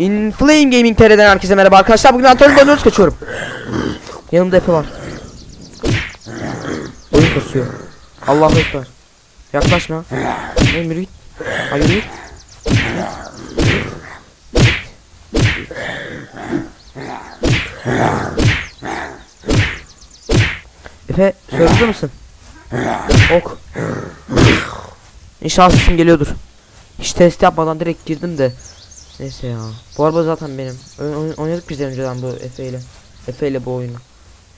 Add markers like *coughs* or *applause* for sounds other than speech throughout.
In Flame Gaming TR'den herkese merhaba arkadaşlar. Bugün Antonio Dönüyoruz kaçıyorum. Yanımda Efe var. Oyun kasıyor. Allahu Ekber. Yaklaşma. Ne yürü git. Hayır git. Efe sözlü mısın? Ok. İnşallah sesim geliyordur. Hiç test yapmadan direkt girdim de. Neyse ya. Bu araba zaten benim. Oyn- oyn- oynadık biz de önceden bu Efe ile. Efe ile bu oyunu.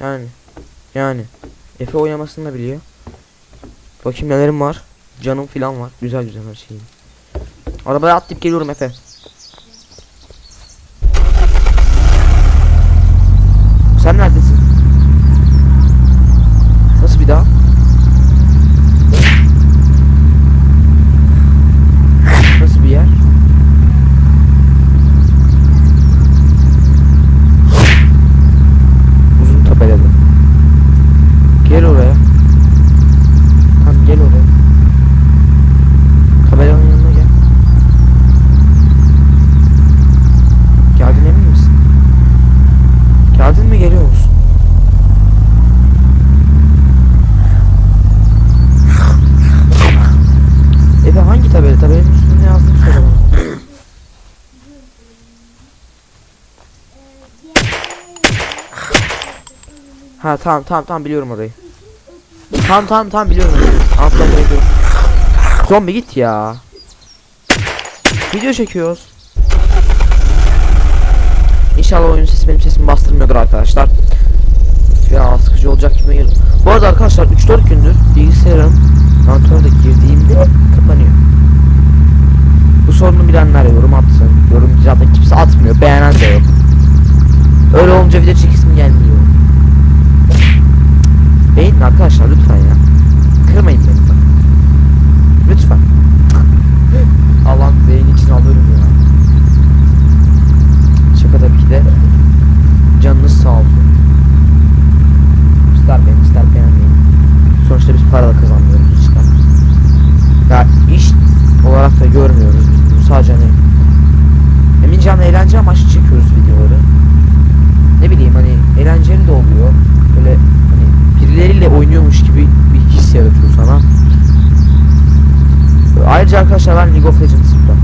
Yani. Yani. Efe oynamasını da biliyor. Bakayım nelerim var. Canım filan var. Güzel güzel her şeyim. Arabaya atlayıp geliyorum Efe. Sen neredesin? Nasıl bir daha? Nasıl bir yer? Uzun tabelalı. Gel oraya. Tamam gel oraya. Tabelanın yanına gel. Geldin emin misin? Geldin mi geliyor musun? Ebe hangi tabela? Tabelanın üstünde ne yazdığını söyle bana. Ha tamam tamam tamam biliyorum orayı. Tamam tamam tamam biliyorum orayı. Atla buraya dur. Zombi git ya. Video çekiyoruz. İnşallah oyun sesi benim sesimi bastırmıyordur arkadaşlar. Ya sıkıcı olacak gibi geliyor. Bu arada arkadaşlar 3-4 gündür bilgisayarım Antonio'da girdiğimde kapanıyor. Bu sorunu bilenler yorum atsın. Yorum zaten kimse atmıyor. Beğenen de yok. Öyle olunca video çekisim gelmiyor. Arkadaşlar lütfen ya. Kırmayın beni bak. Lütfen. Allah'ım beğeni için alıyorum ya. Şaka tabii ki de. Canınız sağ olsun. İster beğen ister beğenmeyin. Sonuçta biz para da kazanmıyoruz. Ya iş olarak da görmüyoruz. Sadece hani Emincan eğlence amaçlı çekiyoruz videoları. Ne bileyim hani eğlenceli de oluyor. Böyle hani birileriyle oynuyormuş gibi bir his yaratıyor sana. Ayrıca arkadaşlar ben League of bıraktım.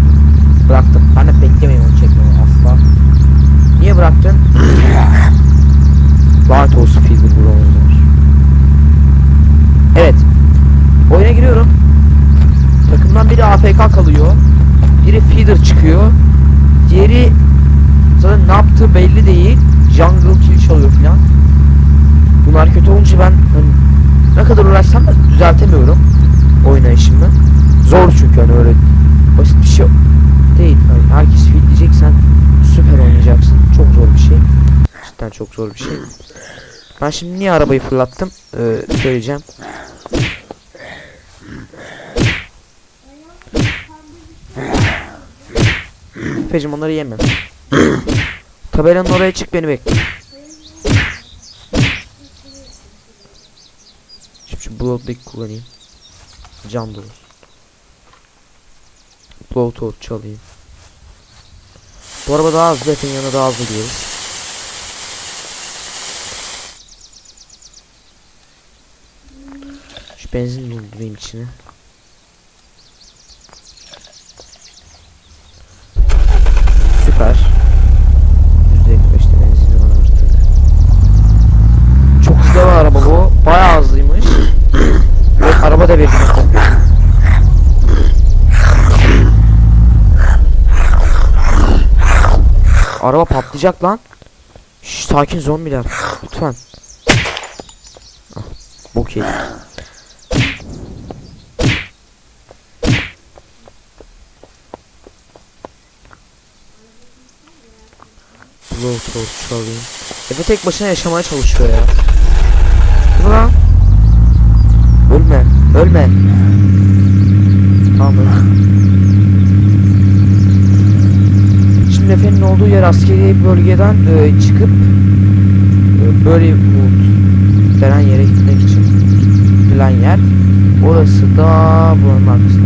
Bıraktım. Ben de beklemeyin onu çekmeyi asla. Niye bıraktın? *coughs* Lanet olsun Fever Bronzer. Evet. Oyuna giriyorum. Takımdan biri AFK kalıyor. Biri feeder çıkıyor. Diğeri zaten ne yaptığı belli değil. Jungle kill çalıyor filan. Bunlar kötü olunca ben hani, ne kadar uğraşsam da düzeltemiyorum oynayışımı. Zor çünkü hani öyle basit bir şey değil. Hani herkes fil diyeceksen süper oynayacaksın. Çok zor bir şey. Cidden çok zor bir şey. Ben şimdi niye arabayı fırlattım ee, söyleyeceğim. Fecim onları yemem. Tabelanın oraya çık beni bekle. Şimdi şu Blood'daki kullanayım. Can dolu. Blood'u çalayım. Bu araba daha hızlı, Efe'nin yanına daha hızlı gidiyoruz. Şu benzin doldurayım içine. Süper. %55'te benzini var. Çok hızlı araba bu. Bayağı hızlıymış. Evet araba da bir Araba patlayacak lan. Şş, sakin zombiler. Lütfen. Ah, bok yedik. Bluetooth çalayım. Efe tek başına yaşamaya çalışıyor ya. Dur. Ölme. Ölme. Tamam ölme. Şimdi Efe'nin olduğu yer askeri bölgeden e, çıkıp e, böyle Wood denen yere gitmek için gidilen yer. Orası da buranın arkasında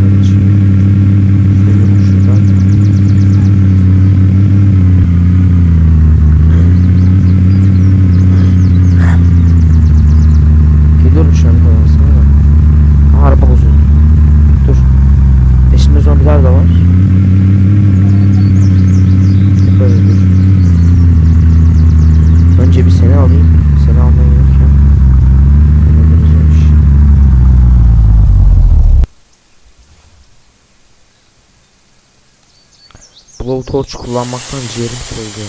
Blowtorch kullanmaktan ciğerim kırıldı ya.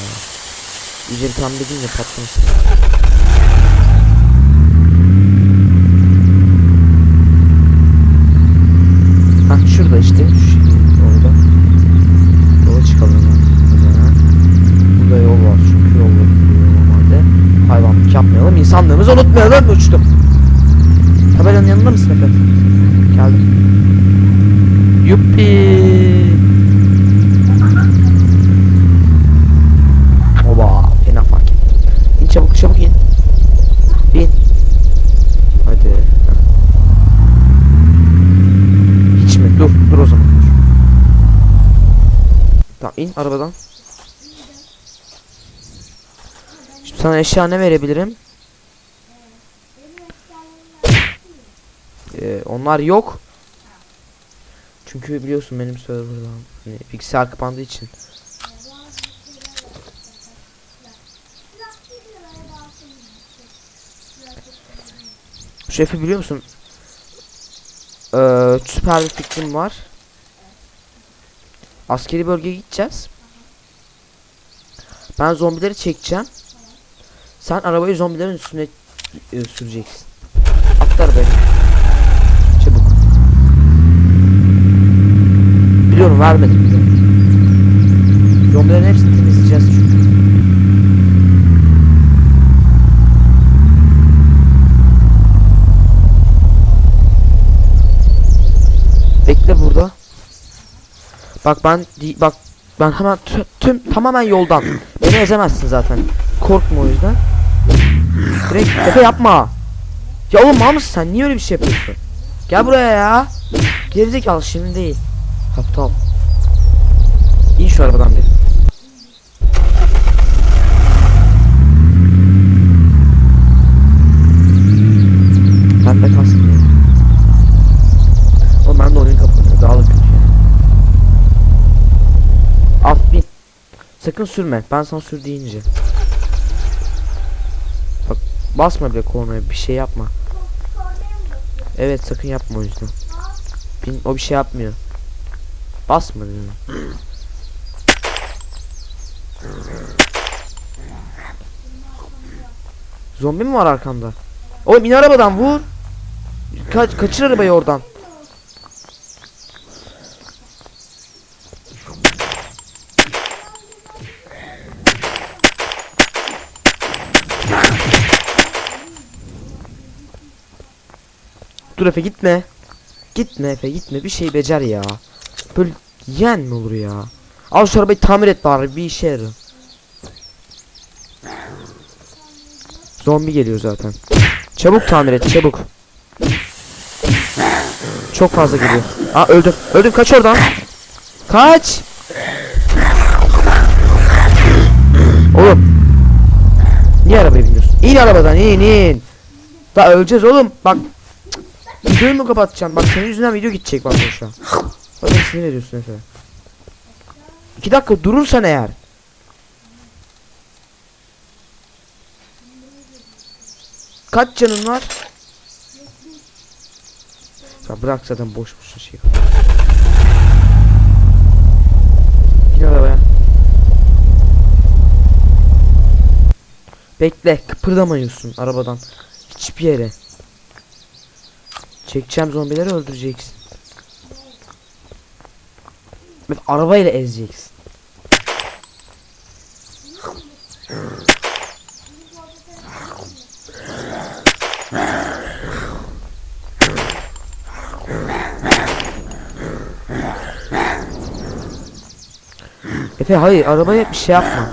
İyice tam dediğin de patlamış. Hah şurada işte. Orada. Yola çıkalım. Hemen. Burada yol var çünkü yol gidiyor normalde. Hayvanlık yapmayalım. İnsanlığımızı unutmayalım. Uçtum. Tabelanın yanında mısın Efe? Geldim. Yuppi. Oba fena fark ettim. İn çabuk çabuk in. İn. Hadi. Heh. Hiç mi? Dur dur o zaman. Dur. Tamam in arabadan. Şimdi sana eşya ne verebilirim? Ee, onlar yok. Çünkü biliyorsun benim serverdan hani bilgisayar kapandığı için. Şefi biliyor musun? Ee, süper bir fikrim var. Askeri bölgeye gideceğiz. Ben zombileri çekeceğim. Sen arabayı zombilerin üstüne e, süreceksin. Atlar beni. Çabuk. Biliyorum vermedim. Biliyorum. Zombilerin hepsini temizleyeceğiz çünkü. Bekle burada. Bak ben bak ben hemen tü- tüm tamamen yoldan. Beni ezemezsin zaten. Korkma o yüzden. Direkt Efe yapma. Ya oğlum mal mısın sen? Niye öyle bir şey yapıyorsun? Gel buraya ya. Gerizekalı şimdi değil. Aptal. İn şu arabadan bir. Ben de kalsın ya. Oğlum ben de oyun kapanıyor. Daha da kötü ya. Al bin. Sakın sürme. Ben sana sür deyince. Bak basma bile kornaya bir şey yapma. Evet sakın yapma o yüzden. Bin, o bir şey yapmıyor. Basma diyorum. Zombi mi var arkamda? Oğlum in arabadan vur. Kaç kaçır arabayı oradan. Dur Efe gitme. Gitme Efe gitme bir şey becer ya. Böyle yen mi olur ya? Al şu arabayı tamir et bari bir işe yarar. Zombi geliyor zaten. Çabuk tamir et çabuk. Çok fazla geliyor. Aa öldüm. Öldüm kaç oradan. Kaç. Oğlum. Niye arabaya biniyorsun? İn arabadan in in. Daha öleceğiz oğlum. Bak. Videoyu mu kapatacağım? Bak senin yüzünden video gidecek bak şu an. Beni sinir ediyorsun Efe. İki dakika durursan eğer. Kaç canın var? Ya bırak zaten boş boş şey. Bekle, kıpırdamıyorsun arabadan. Hiçbir yere. Çekeceğim zombileri öldüreceksin. Bak arabayla ezeceksin. Efe hayır arabaya bir şey yapma.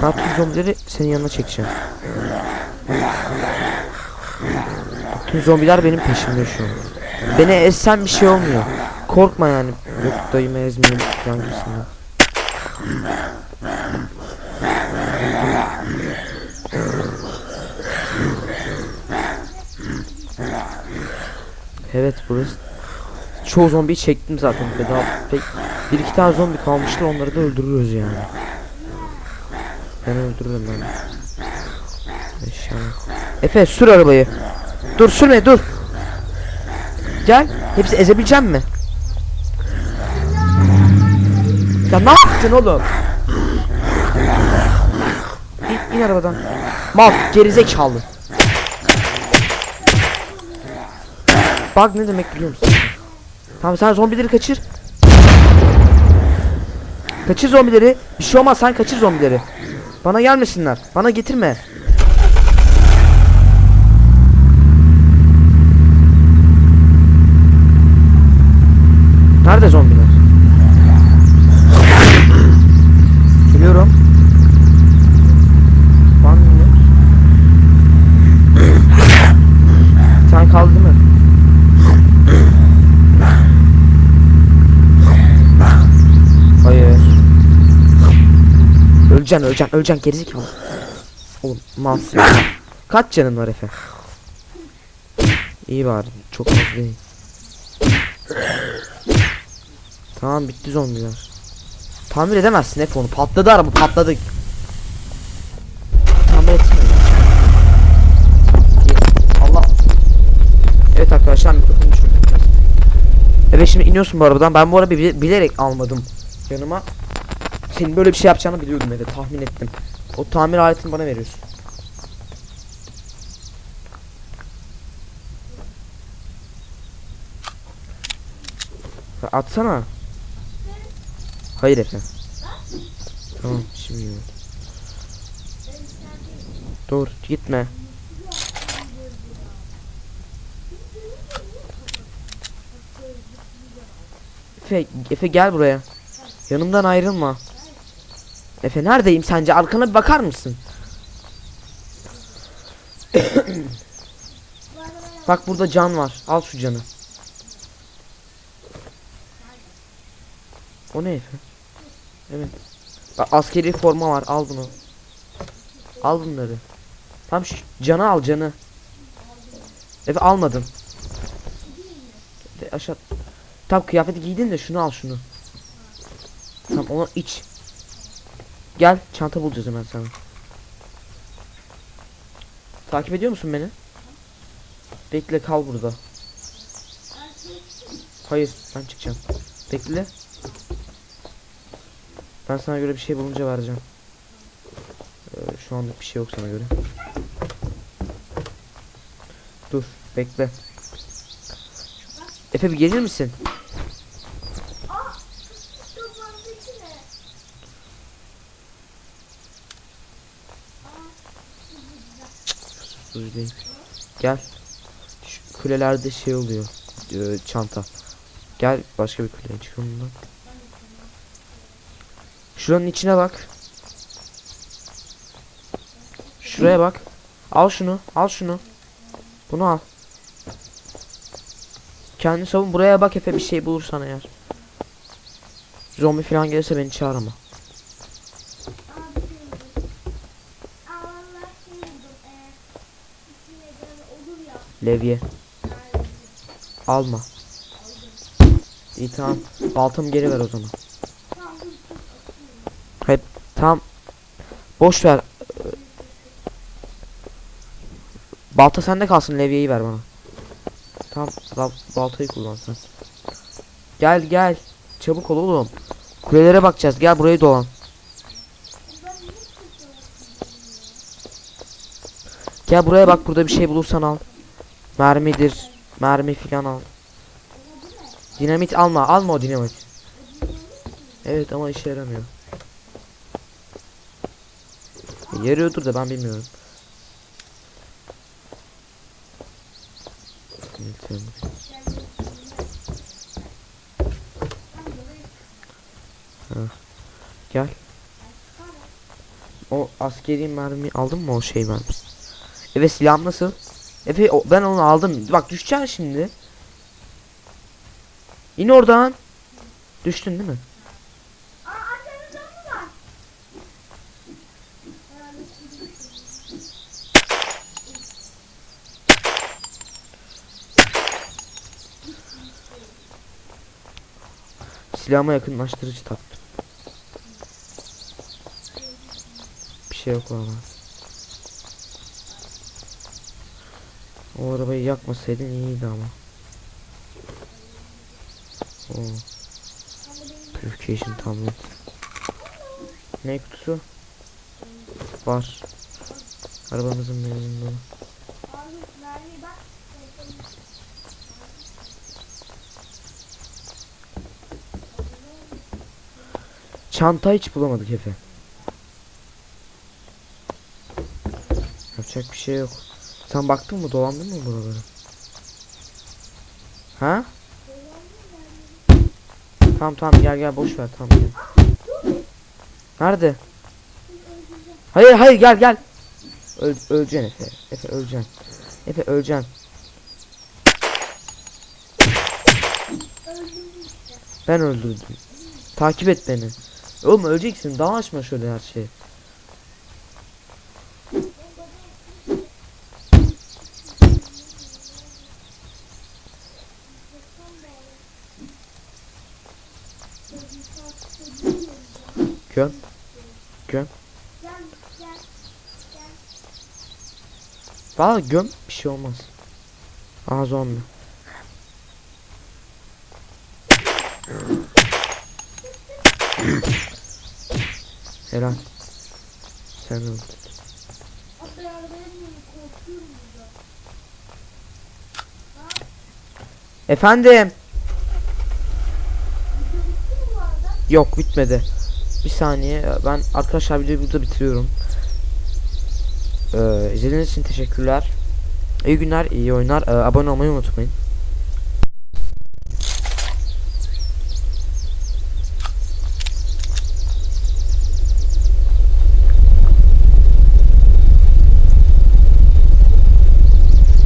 Tüm zombileri senin yanına çekeceğim. Tüm zombiler benim peşimde şu an. Beni ezsen bir şey olmuyor. Korkma yani. Yok dayımı falan gibisinden. Evet burası. Çoğu zombiyi çektim zaten. Ve daha pek bir iki tane zombi kalmıştı onları da öldürürüz yani. Ben öldürürüm ben. Eşya. Efe sür arabayı. Dur sürme dur. Gel. Hepsi ezebileceğim mi? Ya ne yaptın oğlum? İn, in arabadan. Mal gerizekalı. Bak ne demek biliyor musun? Tamam sen zombileri kaçır. Kaçır zombileri. Bir şey olmaz sen kaçır zombileri. Bana gelmesinler. Bana getirme. Nerede zombiler? Geliyorum. One minute. Sen kaldı değil mi? Hayır. Öleceksin öleceksin öleceksin gerizekalı. Oğlum mal. Kaç canın var Efe? İyi bari çok değil. Tamam bitti zombiler. Tamir edemezsin Efe onu patladı araba patladı. Tamir etsene. Allah. Evet arkadaşlar mikrofonu düşürdüm. Evet şimdi iniyorsun bu arabadan. Ben bu arabayı bile- bilerek almadım yanıma. Senin böyle bir şey yapacağını biliyordum da tahmin ettim. O tamir aletini bana veriyorsun. Atsana. Hayır Efe. Tamam şimdi. Dur gitme. Efe, Efe gel buraya. Yanımdan ayrılma. Efe neredeyim sence? Arkana bir bakar mısın? *coughs* Bak burada can var. Al şu canı. O ne Efe? Evet. Bak askeri forma var. Al bunu. Al bunları. Tam şu canı al canı. Efe almadım. Aşağı. Tam kıyafeti giydin de şunu al şunu. Tamam onu iç. Gel çanta bulacağız hemen sana. Takip ediyor musun beni? Bekle kal burada. Hayır ben çıkacağım. Bekle. Ben sana göre bir şey bulunca vereceğim. Ee, şu anlık bir şey yok sana göre. Dur bekle. Efe bir gelir misin? Dur değil. Gel. Şu kulelerde şey oluyor. ee, çanta. Gel başka bir kuleye çıkalım bundan. Şuranın içine bak. Şuraya bak. Al şunu. Al şunu. Bunu al. Kendi savun buraya bak Efe bir şey bulursan eğer. Zombi falan gelirse beni çağır Levye. Alma. İyi tamam. Baltamı geri ver o zaman. Hep tam boş ver. Balta sende kalsın levyeyi ver bana. Tamam bal baltayı kullan sen. Gel gel. Çabuk ol oğlum. Kulelere bakacağız. Gel burayı dolan. Gel buraya bak burada bir şey bulursan al. Mermidir. Mermi filan al. Dinamit alma. Alma o dinamit. Evet ama işe yaramıyor. Yarıyordur da ben bilmiyorum. Gel. O askeri mermi aldın mı o şey mermisi? Evet silahım nasıl? Efe o- ben onu aldım. Bak düşeceksin şimdi. İn oradan. Düştün değil mi? Silahıma yakınlaştırıcı taktım. Bir şey yok valla. O arabayı yakmasaydın iyiydi ama. Oo. Purification tablet. Ne kutusu? Var. Arabamızın benzin dolu. Abi mermi bak. Çanta hiç bulamadık Efe. Yapacak bir şey yok. Sen baktın mı dolandın mı buraları? Ha? Tamam tamam gel gel boş ver tamam gel. Nerede? Hayır hayır gel gel. Öl, öleceksin Efe. Efe öleceksin. Efe öleceksin. Ben öldürdüm. Takip et beni. Oğlum öleceksin. Daha açma şöyle her şeyi. Göm. Göm. Gel gel. Valla göm bir şey olmaz. Aha zombi. Helal. Sen öldün. Efendim. Yok bitmedi. Bir saniye ben arkadaşlar videoyu burada bitiriyorum. Ee, izlediğiniz için teşekkürler. İyi günler, iyi oyunlar. Ee, abone olmayı unutmayın.